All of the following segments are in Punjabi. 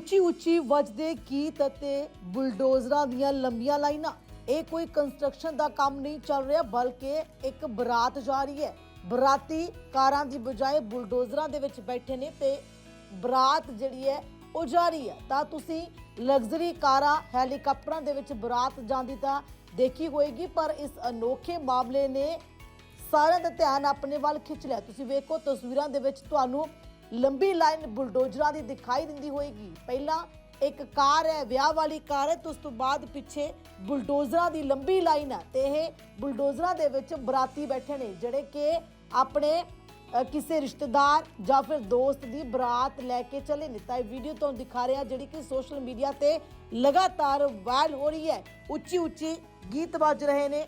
ਉੱਚੀ ਉੱਚੀ ਵੱਜਦੇ ਗੀਤ ਅਤੇ ਬੁਲਡੋਜ਼ਰਾਂ ਦੀਆਂ ਲੰਬੀਆਂ ਲਾਈਨਾਂ। ਇਹ ਕੋਈ ਕੰਸਟਰਕਸ਼ਨ ਦਾ ਕੰਮ ਨਹੀਂ ਚੱਲ ਰਿਹਾ, ਬਲਕਿ ਇੱਕ ਬਰਾਤ ਜਾ ਰਹੀ ਹੈ। ਬਰਾਤੀ ਕਾਰਾਂ ਦੀ ਬਜਾਏ ਬੁਲਡੋਜ਼ਰਾਂ ਦੇ ਵਿੱਚ ਬੈਠੇ ਨੇ ਤੇ ਬਰਾਤ ਜਿਹੜੀ ਹੈ ਉਹ ਜਾ ਰਹੀ ਹੈ। ਤਾਂ ਤੁਸੀਂ ਲਗਜ਼ਰੀ ਕਾਰਾਂ, ਹੈਲੀਕਾਪਟਰਾਂ ਦੇ ਵਿੱਚ ਬਰਾਤ ਜਾਂਦੀ ਤਾਂ ਦੇਖੀ ਹੋਏਗੀ, ਪਰ ਇਸ ਅਨੋਖੇ ਮਾਮਲੇ ਨੇ ਸਾਰਿਆਂ ਦਾ ਧਿਆਨ ਆਪਣੇ ਵੱਲ ਖਿੱਚ ਲਿਆ। ਤੁਸੀਂ ਵੇਖੋ ਤਸਵੀਰਾਂ ਦੇ ਵਿੱਚ ਤੁਹਾਨੂੰ ਲੰਬੀ ਲਾਈਨ ਬੁਲਡੋਜ਼ਰਾਂ ਦੀ ਦਿਖਾਈ ਦਿੰਦੀ ਹੋਏਗੀ। ਪਹਿਲਾਂ ਇੱਕ ਕਾਰ ਹੈ, ਵਿਆਹ ਵਾਲੀ ਕਾਰ ਹੈ, ਤੇ ਉਸ ਤੋਂ ਬਾਅਦ ਪਿੱਛੇ ਬੁਲਡੋਜ਼ਰਾਂ ਦੀ ਲੰਬੀ ਲਾਈਨ ਹੈ ਤੇ ਇਹ ਬੁਲਡੋਜ਼ਰਾਂ ਦੇ ਵਿੱਚ ਬਰਾਤੀ ਬੈਠੇ ਨੇ, ਜਿਹੜੇ ਕਿ ਆਪਣੇ ਕਿਸੇ ਰਿਸ਼ਤੇਦਾਰ ਜਾਂ ਫਿਰ ਦੋਸਤ ਦੀ ਬਰਾਤ ਲੈ ਕੇ ਚਲੇ ਨੇ। ਤਾਂ ਇਹ ਵੀਡੀਓ ਤੁਹਾਨੂੰ ਦਿਖਾ ਰਿਹਾ ਜਿਹੜੀ ਕਿ ਸੋਸ਼ਲ ਮੀਡੀਆ ਤੇ ਲਗਾਤਾਰ ਵਾਇਰਲ ਹੋ ਰਹੀ ਹੈ। ਉੱਚੀ ਉੱਚੀ ਗੀਤ ਵੱਜ ਰਹੇ ਨੇ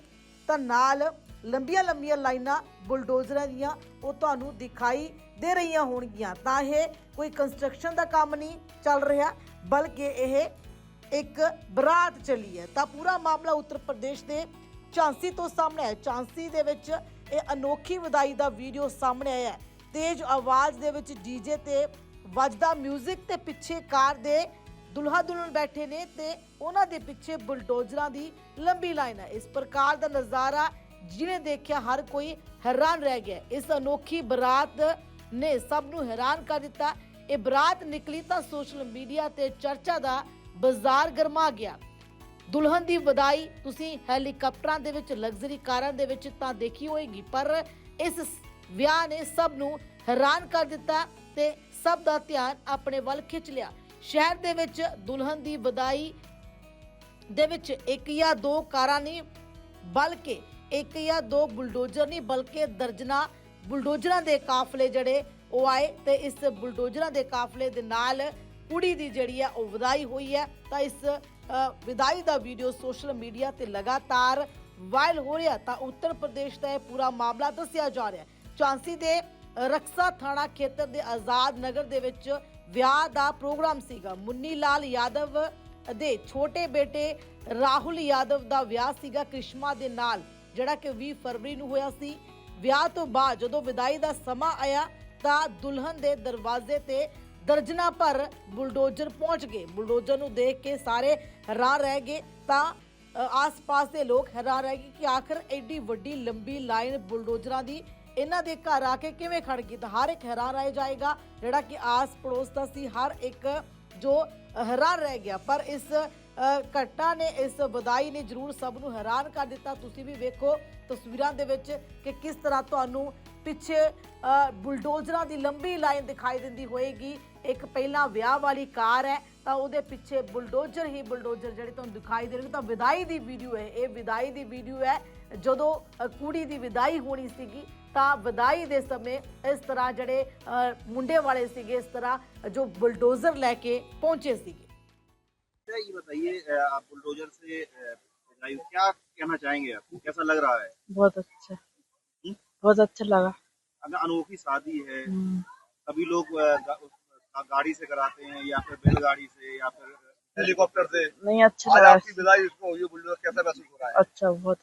ਤਾਂ ਨਾਲ ਲੰਬੀਆਂ ਲੰਬੀਆਂ ਲਾਈਨਾਂ ਬੁਲਡੋਜ਼ਰਾਂ ਦੀਆਂ ਉਹ ਤੁਹਾਨੂੰ ਦਿਖਾਈ ਦੇ ਰਹੀਆਂ ਹੋਣਗੀਆਂ। ਤਾਂ ਇਹ ਕੋਈ ਕੰਸਟਰਕਸ਼ਨ ਦਾ ਕੰਮ ਨਹੀਂ ਚੱਲ ਰਿਹਾ, ਬਲਕਿ ਇਹ ਇੱਕ ਬਰਾਤ ਚੱਲੀ ਹੈ। ਤਾਂ ਪੂਰਾ ਮਾਮਲਾ ਉੱਤਰ ਪ੍ਰਦੇਸ਼ ਦੇ ਝਾਂਸੀ ਤੋਂ ਸਾਹਮਣੇ ਆਇਆ ਝਾਂਸੀ ਦੇ ਵਿੱਚ ਇਹ ਅਨੋਖੀ ਵਧਾਈ ਦਾ ਵੀਡੀਓ ਸਾਹਮਣੇ ਆਇਆ ਤੇਜ਼ ਆਵਾਜ਼ ਦੇ ਵਿੱਚ ਡੀਜੇ ਤੇ ਵੱਜਦਾ 뮤직 ਤੇ ਪਿੱਛੇ ਕਾਰ ਦੇ ਦੁਲਹਾ ਦੁਲਹਨ ਬੈਠੇ ਨੇ ਤੇ ਉਹਨਾਂ ਦੇ ਪਿੱਛੇ ਬੁਲਡੋਜ਼ਰਾਂ ਦੀ ਲੰਬੀ ਲਾਈਨ ਹੈ। ਇਸ ਪ੍ਰਕਾਰ ਦਾ ਨਜ਼ਾਰਾ ਜਿਹਨੇ ਦੇਖਿਆ ਹਰ ਕੋਈ ਹੈਰਾਨ ਰਹਿ ਗਿਆ। ਇਸ ਅਨੋਖੀ ਬਰਾਤ ਨੇ ਸਭ ਨੂੰ ਹੈਰਾਨ ਕਰ ਦਿੱਤਾ। ਇਹ ਬਰਾਤ ਨਿਕਲੀ ਤਾਂ ਸੋਸ਼ਲ ਮੀਡੀਆ ਤੇ ਚਰਚਾ ਦਾ ਬਾਜ਼ਾਰ ਗਰਮਾ ਗਿਆ। ਦੁਲਹਨ ਦੀ ਵਧਾਈ ਤੁਸੀਂ ਹੈਲੀਕਾਪਟਰਾਂ ਦੇ ਵਿੱਚ, ਲਗਜ਼ਰੀ ਕਾਰਾਂ ਦੇ ਵਿੱਚ ਤਾਂ ਦੇਖੀ ਹੋਏਗੀ, ਪਰ ਇਸ ਵਿਆਹ ਨੇ ਸਭ ਨੂੰ ਹੈਰਾਨ ਕਰ ਦਿੱਤਾ ਤੇ ਸਭ ਦਾ ਧਿਆਨ ਆਪਣੇ ਵੱਲ ਖਿੱਚ ਲਿਆ। ਸ਼ਹਿਰ ਦੇ ਵਿੱਚ ਦੁਲਹਨ ਦੀ ਵਧਾਈ ਦੇ ਵਿੱਚ ਇੱਕ ਜਾਂ ਦੋ ਕਾਰਾਂ ਨਹੀਂ, ਬਲਕਿ ਇੱਕ ਜਾਂ ਦੋ ਬੁਲਡੋਜ਼ਰ ਨਹੀਂ, ਬਲਕਿ ਦਰਜਨਾ ਬੁਲਡੋਜ਼ਰਾਂ ਦੇ ਕਾਫਲੇ ਜਿਹੜੇ ਉਹ ਆਏ ਤੇ ਇਸ ਬੁਲਡੋਜ਼ਰਾਂ ਦੇ ਕਾਫਲੇ ਦੇ ਨਾਲ ਕੁੜੀ ਦੀ ਜਿਹੜੀ ਆ, ਉਹ ਵਿਦਾਈ ਹੋਈ ਹੈ। ਤਾਂ ਇਸ ਵਿਦਾਈ ਦਾ ਵੀਡੀਓ ਸੋਸ਼ਲ ਮੀਡੀਆ ਤੇ ਲਗਾਤਾਰ ਵਾਇਰਲ ਹੋ ਰਿਹਾ। ਤਾਂ ਉੱਤਰ ਪ੍ਰਦੇਸ਼ ਦਾ ਇਹ ਪੂਰਾ ਮਾਮਲਾ ਦੱਸਿਆ ਜਾ ਰਿਹਾ ਹੈ। ਝਾਂਸੀ ਦੇ ਰਕਸਾ ਥਾਣਾ ਖੇਤਰ ਦੇ ਆਜ਼ਾਦ ਨਗਰ ਦੇ ਵਿੱਚ ਵਿਆਹ ਦਾ ਪ੍ਰੋਗਰਾਮ ਸੀਗਾ। ਮੁੰਨੀ ਲਾਲ ਯਾਦਵ ਦੇ ਛੋਟੇ ਬੇਟੇ ਰਾਹੁਲ ਯਾਦਵ ਦਾ ਵਿਆਹ ਸੀਗਾ। ਕ੍ਰਿਸ਼ਮਾ ਦੇ ਨਾਲ ਜਿਹੜਾ ਕਿ 20 ਫਰਵਰੀ ਨੂੰ ਹੋਇਆ ਸੀ। ਵਿਆਹ ਤੋਂ ਬਾਅਦ ਜਦੋਂ ਵਿਦਾਈ ਦਾ ਸਮਾਂ ਆਇਆ, ਤਾਂ ਦੁਲਹਨ ਦੇ ਦਰਵਾਜ਼ੇ ਤੇ ਦਰਜਨਾ ਭਰ ਬੁਲਡੋਜ਼ਰ ਪਹੁੰਚ ਗਏ। ਬੁਲਡੋਜ਼ਰ ਨੂੰ ਦੇਖ ਕੇ ਸਾਰੇ ਹੈਰਾਨ ਰਹਿ ਗਏ। ਤਾਂ ਆਸ-ਪਾਸ ਦੇ ਲੋਕ ਹੈਰਾਨ ਰਹਿ ਗਏ ਕਿ ਆਖਰ ਐਡੀ ਵੱਡੀ, ਲੰਬੀ ਲਾਈਨ ਬੁਲਡੋਜ਼ਰਾਂ ਦੀ ਇਹਨਾਂ ਦੇ ਘਰ ਆ ਕੇ ਕਿਵੇਂ ਖੜ ਗਈ? ਤਾਂ ਹਰ ਇੱਕ ਹੈਰਾਨ ਰਹਿ ਜਾਏਗਾ। ਜਿਹੜਾ ਕਿ ਆਸ ਪੜੋਸ ਦਾ ਸੀ, ਹਰ ਇੱਕ ਜੋ ਹੈਰਾਨ ਰਹਿ ਗਿਆ। ਪਰ ਇਸ ਘਟਨਾ ਨੇ ਇਸ ਵਧਾਈ ਨੇ ਜ਼ਰੂਰ ਸਭ ਨੂੰ ਹੈਰਾਨ ਕਰ ਦਿੱਤਾ। ਤੁਸੀਂ ਵੀ ਵੇਖੋ ਤਸਵੀਰਾਂ ਦੇ ਵਿੱਚ ਕਿ ਕਿਸ ਤਰ੍ਹਾਂ ਤੁਹਾਨੂੰ ਪਿੱਛੇ ਬੁਲਡੋਜ਼ਰਾਂ ਦੀ ਲੰਬੀ ਲਾਈਨ ਦਿਖਾਈ ਦਿੰਦੀ ਹੋਏਗੀ। ਇੱਕ ਪਹਿਲਾਂ ਵਿਆਹ ਵਾਲੀ ਕਾਰ ਹੈ, ਤਾਂ ਉਹਦੇ ਪਿੱਛੇ ਬੁਲਡੋਜ਼ਰ ਹੀ ਬੁਲਡੋਜ਼ਰ ਜਿਹੜੇ ਤੁਹਾਨੂੰ ਦਿਖਾਈ ਦੇ ਰਹੇ, ਤਾਂ ਵਿਦਾਈ ਦੀ ਵੀਡੀਓ ਹੈ। ਇਹ ਵਿਦਾਈ ਦੀ ਵੀਡੀਓ ਹੈ। ਜਦੋਂ ਕੁੜੀ ਦੀ ਵਿਦਾਈ ਹੋਣੀ ਸੀਗੀ, ਤਾਂ ਵਿਦਾਈ ਦੇ ਸਮੇਂ ਇਸ ਤਰ੍ਹਾਂ ਜਿਹੜੇ ਮੁੰਡੇ ਵਾਲੇ ਸੀਗੇ, ਇਸ ਤਰ੍ਹਾਂ ਜੋ ਬੁਲਡੋਜ਼ਰ ਲੈ ਕੇ ਪਹੁੰਚੇ ਸੀਗੇ। अच्छा ये बताइए आप बुलडोजर से क्या कहना चाहेंगे आप? कैसा लग रहा है? बहुत अच्छा। हुँ? बहुत अच्छा लगा। अगर अनोखी शादी है हम्म, सभी लोग गा, गाड़ी से कराते हैं या फिर बैलगाड़ी से या फिर हेलीकॉप्टर से? नहीं अच्छा लगा। आपकी विदाई इसमें हुई बुलडोजर कैसा महसूस हो रहा है? अच्छा बहुत